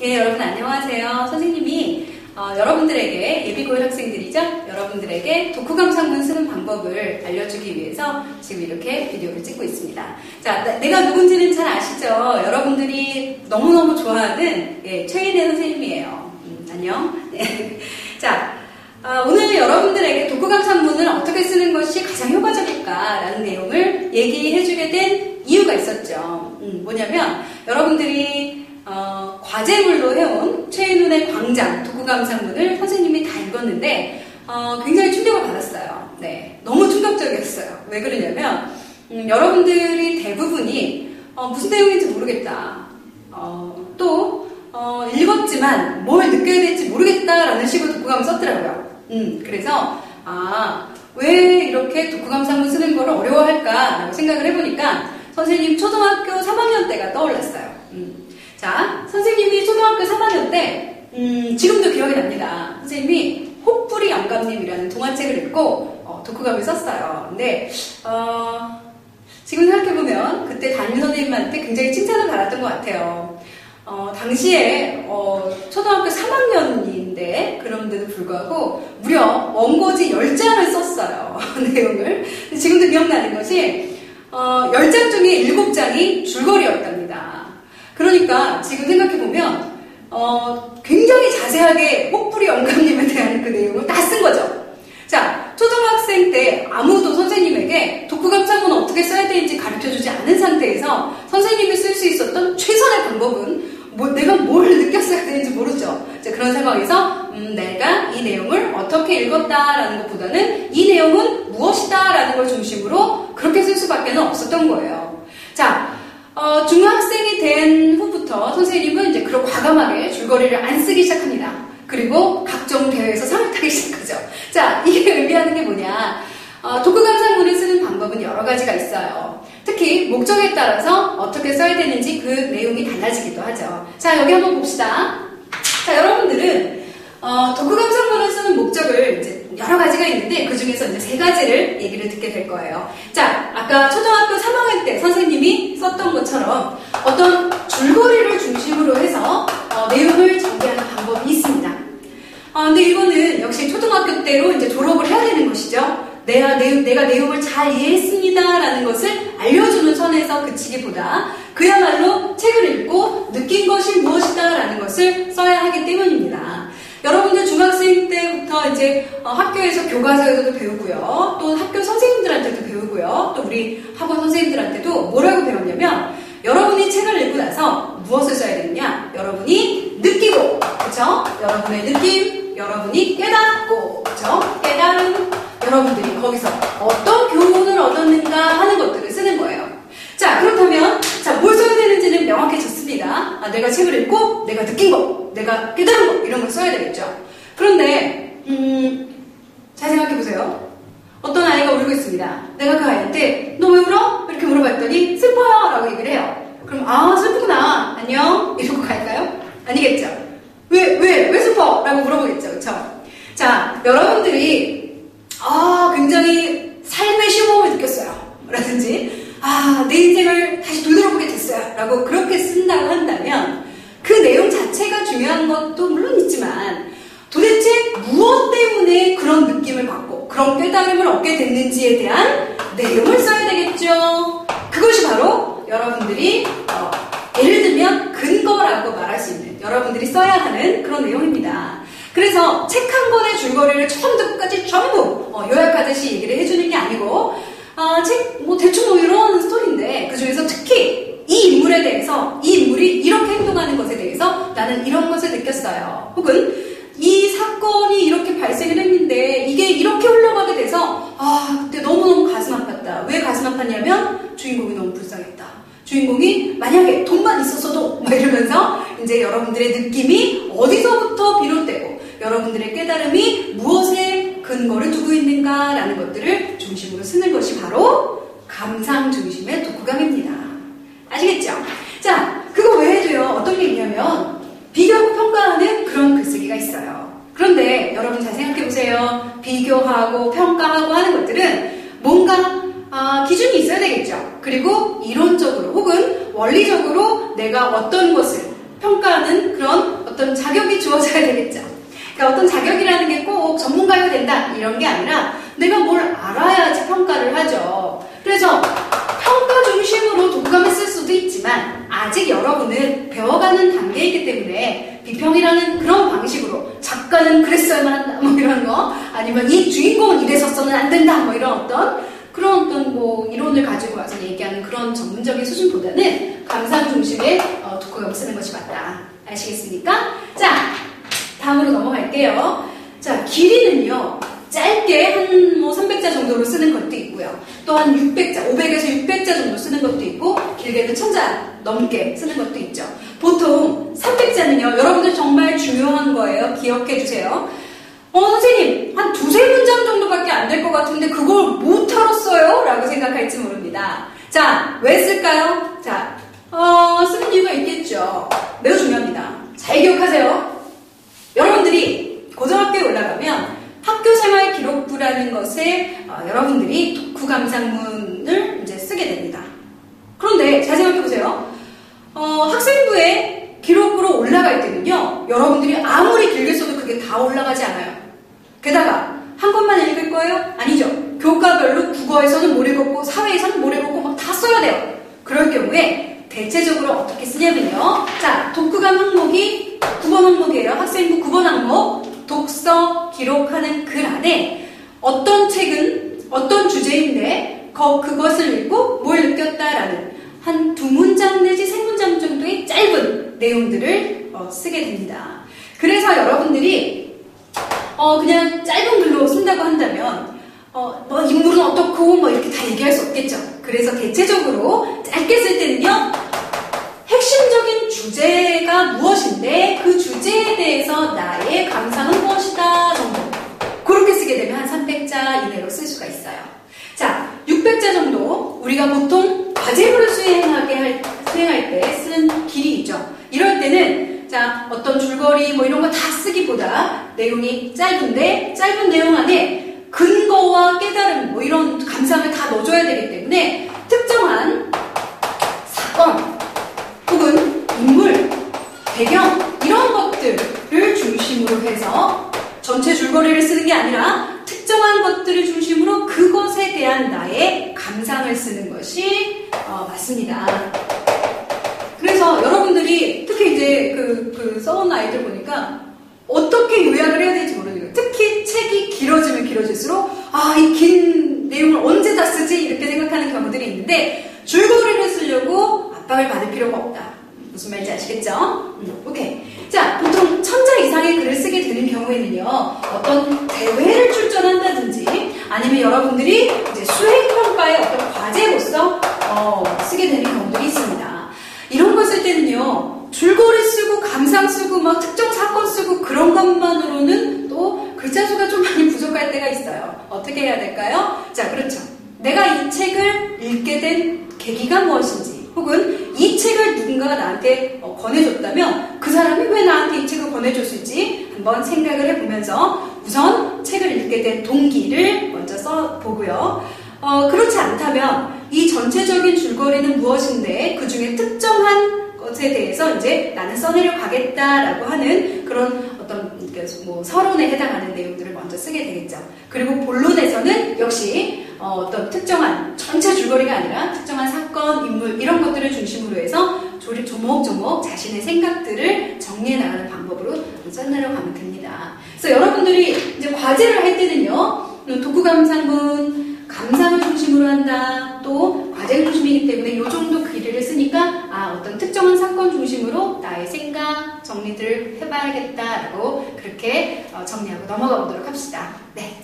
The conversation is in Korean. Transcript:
예, 여러분 안녕하세요. 선생님이 어, 여러분들에게 예비고일 학생들이죠? 여러분들에게 독후감 상문 쓰는 방법을 알려주기 위해서 지금 이렇게 비디오를 찍고 있습니다. 자, 나, 내가 누군지는 잘 아시죠? 여러분들이 너무너무 좋아하는 예, 최인혜 선생님이에요. 음, 안녕. 네. 자, 어, 오늘 여러분들에게 독후감 상문을 어떻게 쓰는 것이 가장 효과적일까라는 내용을 얘기해주게 된 이유가 있었죠. 음, 뭐냐면 여러분들이 어, 과제물로 해온 최인훈의 광장 독후감상문을 선생님이 다 읽었는데 어, 굉장히 충격을 받았어요. 네, 너무 충격적이었어요. 왜 그러냐면 음, 여러분들이 대부분이 어, 무슨 내용인지 모르겠다. 어, 또 어, 읽었지만 뭘 느껴야 될지 모르겠다라는 식으로 독후감을 썼더라고요. 음, 그래서 아, 왜 이렇게 독후감상문 쓰는 걸 어려워할까라고 생각을 해보니까 선생님 초등학교 3학년 때가 떠올랐어요. 음. 자, 선생님이 초등학교 3학년 때, 음, 지금도 기억이 납니다. 선생님이 혹부리 영감님이라는 동화책을 읽고 어, 독후감을 썼어요. 근데 어, 지금 생각해보면 그때 담임 선생님한테 굉장히 칭찬을 받았던 것 같아요. 어, 당시에 어, 초등학교 3학년인데 그런데도 불구하고 무려 원고지 10장을 썼어요. 내용을. 지금도 기억나는 것이 어, 10장 중에 7장이 줄거리였답니다. 그러니까 지금 생각해보면 어, 굉장히 자세하게 혹부리 영감님에 대한 그 내용을 다 쓴 거죠. 자, 초등학생 때 아무도 선생님에게 독후감상문 어떻게 써야 되는지 가르쳐주지 않은 상태에서 선생님이 쓸 수 있었던 최선의 방법은 뭐, 내가 뭘 느꼈어야 되는지 모르죠. 자, 그런 상황에서 음, 내가 이 내용을 어떻게 읽었다라는 것보다는 이 내용은 무엇이다라는 걸 중심으로 그렇게 쓸 수밖에 없었던 거예요. 자, 어, 중학생이 된 후부터 선생님은 이제 그런 과감하게 줄거리를 안 쓰기 시작합니다. 그리고 각종 대회에서 상을 타기 시작하죠. 자, 이게 의미하는 게 뭐냐. 어, 독후감상문을 쓰는 방법은 여러 가지가 있어요. 특히 목적에 따라서 어떻게 써야 되는지 그 내용이 달라지기도 하죠. 자, 여기 한번 봅시다. 자, 여러분들은 어, 독후감상문을 쓰는 목적을 이제 여러 가지가 있는데 그 중에서 이제 세 가지를 얘기를 듣게 될 거예요. 자, 아까 초등학교 3학년 때 선생님이 썼던 것처럼 어떤 줄거리를 중심으로 해서 어, 내용을 전개하는 방법이 있습니다. 어, 근데 이거는 역시 초등학교 때로 이제 졸업을 해야 되는 것이죠. 내가, 내용, 내가 내용을 잘 이해했습니다라는 것을 알려주는 선에서 그치기보다 그야말로 책을 읽고 느낀 것이 무엇이다라는 것을 써야 하기 때문입니다. 여러분들 중학생 때부터 이제 어, 학교에서 교과서에서도 배우고요. 또 학교 선생님들한테도 배 우리 학원 선생님들한테도 뭐라고 배웠냐면 여러분이 책을 읽고 나서 무엇을 써야 되느냐? 여러분이 느끼고, 그렇죠? 여러분의 느낌, 여러분이 깨닫고, 그렇죠? 깨달은 여러분들이 거기서 어떤 교훈을 얻었는가 하는 것들을 쓰는 거예요. 자, 그렇다면, 자, 뭘 써야 되는지는 명확해졌습니다. 아, 내가 책을 읽고, 내가 느낀 거, 내가 깨달은 거, 이런 걸 써야 되겠죠. 그런데, 음, 잘 생각해 보세요. 어떤 아이가 울고 있습니다. 내가 그 아이한테, 너 왜 울어? 이렇게 물어봤더니, 슬퍼요! 라고 얘기를 해요. 그럼, 아, 슬프구나. 안녕. 이러고 갈까요? 아니겠죠. 왜, 왜, 왜 슬퍼? 라고 물어보겠죠. 그쵸? 자, 여러분들이, 아, 굉장히 삶의 슈범을 느꼈어요. 라든지, 아, 내 인생을 다시 돌돌아보게 됐어요. 라고 그렇게 쓴다고 한다면, 그 내용 자체가 중요한 것도 물론 있지만, 도대체 무엇 때문에 그런 느낌을 받고 그런 깨달음을 얻게 됐는지에 대한 내용을 써야 되겠죠. 그것이 바로 여러분들이 어, 예를 들면 근거라고 말할 수 있는 여러분들이 써야 하는 그런 내용입니다. 그래서 책 한 권의 줄거리를 처음부터 끝까지 전부 어, 요약하듯이 얘기를 해주는 게 아니고 어, 책, 뭐 대충 뭐 이런 스토리인데 그 중에서 특히 이 인물에 대해서 이 인물이 이렇게 행동하는 것에 대해서 나는 이런 것을 느꼈어요. 혹은 이 사건이 이렇게 발생을 했는데 이게 이렇게 흘러가게 돼서 아 그때 너무너무 가슴 아팠다. 왜 가슴 아팠냐면 주인공이 너무 불쌍했다. 주인공이 만약에 돈만 있었어도 막 이제 여러분들의 느낌이 어디서부터 비롯되고 여러분들의 깨달음이 무엇에 근거를 두고 있는가라는 것들을 중심으로 쓰는 것이 바로 감상 중심의 독후감입니다. 아시겠죠? 자, 그거 외에도요, 어떤 게 있냐면, 비교하고 평가하는 그런 글쓰기가 있어요. 그런데 여러분 잘 생각해 보세요. 비교하고 평가하고 하는 것들은 뭔가 아, 기준이 있어야 되겠죠. 그리고 이론적으로 혹은 원리적으로 내가 어떤 것을 평가하는 그런 어떤 자격이 주어져야 되겠죠. 그러니까 어떤 자격이라는 게 꼭 전문가가 된다 이런 게 아니라 내가 뭘 알아야지 평가를 하죠. 그래서 평가 중심으로 독감을 쓸 수도 있지만 아직 여러분은 배워가는 단계이기 때문에 비평이라는 그런 방식으로 작가는 그랬어야만 한다 뭐 이런 거 아니면 이 주인공은 이래서서는 안 된다 뭐 이런 어떤 그런 어떤 뭐 이론을 가지고 와서 얘기하는 그런 전문적인 수준보다는 감상 중심의 어, 독후감을 쓰는 것이 맞다. 아시겠습니까? 자, 다음으로 넘어갈게요. 자, 길이는요. 짧게 한 뭐 300자 정도로 쓰는 것도 있고요. 또 한 600자, 500에서 600자 정도 쓰는 것도 있고 길게는 1000자 넘게 쓰는 것도 있죠. 보통 300자는요. 여러분들 정말 중요한 거예요. 기억해 주세요. 어, 선생님, 한 두세 문장 정도밖에 안 될 것 같은데 그걸 못하러 써요? 라고 생각할지 모릅니다. 자, 왜 쓸까요? 자, 어, 쓰는 이유가 있겠죠. 매우 중요합니다. 잘 기억하세요. 여러분들이 고등학교에 올라가면 학교 생활 기록부라는 것에 어, 여러분들이 독후 감상문을 이제 쓰게 됩니다. 그런데 잘 생각해 보세요. 어, 학생부에 기록부로 올라갈 때는요, 여러분들이 아무리 길게 써도 그게 다 올라가지 않아요. 게다가 한 권만 읽을 거예요? 아니죠. 교과별로 국어에서는 뭘 읽었고 사회에서는 뭘 읽었고 막 다 써야 돼요. 그럴 경우에 대체적으로 어떻게 쓰냐면요. 자, 독후감 항목이 9번 항목이에요. 학생부 9번 항목 독서 기록하는 글 안에 어떤 책은 어떤 주제인데 거, 그것을 읽고 뭘 느꼈다라는 한 두 문장 내지 세 문장 정도의 짧은 내용들을 어, 쓰게 됩니다. 그래서 여러분들이 어, 그냥 짧은 글로 쓴다고 한다면 어, 뭐 인물은 어떻고 뭐 이렇게 다 얘기할 수 없겠죠. 그래서 대체적으로 짧게 쓸 때는요. 핵심적인 주제가 무엇인데 그 주제에 대해서 나의 감상은 무엇이다 정도 그렇게 쓰게 되면 한 300자 이내로 쓸 수가 있어요. 자, 600자 정도 우리가 보통 과제물을 수행하게 할, 수행할 때 쓰는 길이 있죠. 이럴 때는 자 어떤 줄거리 뭐 이런 거 다 쓰기보다 내용이 짧은데 짧은 내용 안에 근거와 깨달음 뭐 이런 감상을 다 넣어줘야 되기 때문에 특정한 사건 혹은 인물, 배경 이런 것들을 중심으로 해서 전체 줄거리를 쓰는 게 아니라 특정한 것들을 중심으로 그것에 대한 나의 감상을 쓰는 것이 어, 맞습니다. 그래서 여러분들이 특히 이제 그, 그 써온 아이들 보니까 어떻게 요약을 해야 될지 모르겠어요. 특히 책이 길어질수록 아, 이 긴 내용을 언제 다 쓰지? 이렇게 생각하는 경우들이 있는데 줄거리를 쓰려고 압박을 받을 필요가 없다. 무슨 말인지 아시겠죠? 음, 오케이. 자, 보통 천자 이상의 글을 쓰게 되는 경우에는요, 어떤 대회를 출전한다든지, 아니면 여러분들이 이제 수행평가의 어떤 과제로서, 어, 쓰게 되는 경우들이 있습니다. 이런 걸 쓸 때는요, 줄거리 쓰고, 감상 쓰고, 막 특정 사건 쓰고, 그런 것만으로는 할 때가 있어요. 어떻게 해야 될까요? 자, 그렇죠. 내가 이 책을 읽게 된 계기가 무엇인지, 혹은 이 책을 누군가가 나한테 어, 권해줬다면 그 사람이 왜 나한테 이 책을 권해줬을지 한번 생각을 해보면서 우선 책을 읽게 된 동기를 먼저 써보고요. 어, 그렇지 않다면 이 전체적인 줄거리는 무엇인데 그 중에 특정한 것에 대해서 이제 나는 써내려 가겠다라고 하는 그런 어떤 뭐 서론에 해당하는 내용들을 먼저 쓰게 되겠죠. 그리고 본론에서는 역시 어, 떤 특정한 전체 줄거리가 아니라 특정한 사건, 인물 이런 것들을 중심으로 해서 조립 조목조목 자신의 생각들을 정리해 나가는 방법으로 써내려 가면 됩니다. 그래서 여러분들이 이제 과제를 할 때는요, 독후감상문 감상을 중심으로 한다. 또 과제 중심이기 때문에 이 정도 글을 쓰니까 아 어떤 특정한 사건 중심으로 나의 생각 정리들을 해봐야겠다라고 그렇게 어, 정리하고 넘어가 보도록 합시다. 네.